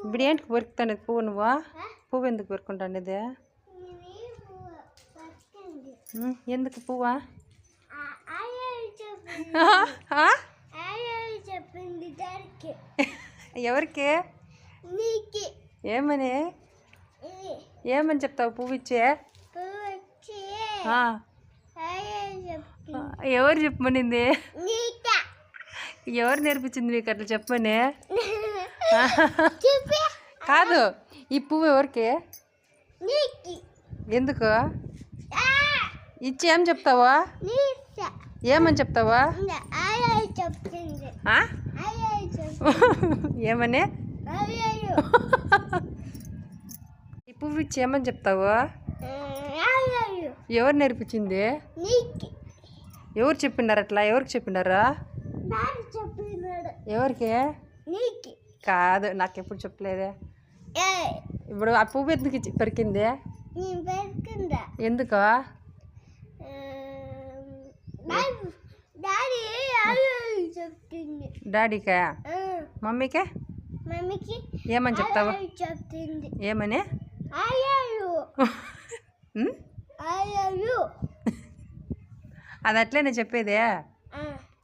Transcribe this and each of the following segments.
ఇప్పుడు ఏంటికి పెరుకుతాండేది పువ్వు నువ్వు? పువ్వు ఎందుకు పెరుకుంటాండేది మ్మ్. ఎందుకు పువ్వా? ఎవరికి? ఏమని? ఇది ఏమని చెప్తావు పువ్వు ఇచ్చే? ఎవరు చెప్పమనింది? ఎవరు నేర్పించింది నీకు అట్లా చెప్పమని? చూపి కాదు ఈ పువ్వు ఎవరికి? ఎందుకు? ఇచ్చి ఏం చెప్తావా? ఏమని చెప్తావా? ఏమని? ఈ పువ్వు ఇచ్చి ఏమని చెప్తావా? ఎవరు నేర్పించింది? ఎవరు చెప్పినారు అట్లా ఎవరికి చెప్పినారా? ఎవరికి? కాదు నాకు ఎప్పుడు చెప్పలేదే ఇప్పుడు ఆ పువ్వు ఎందుకు ఇచ్చి పెరికింది? నేను ఎందుకు? డాడీకా? మమ్మీకే? మమ్మీకి ఏమని చెప్తావా? ఏమని? అది అట్లేనే చెప్పేదే?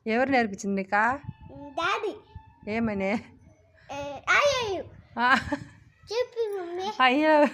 ఎవరు నేర్పించింది నీకా? డాడీ. ఏమని? आई आई आई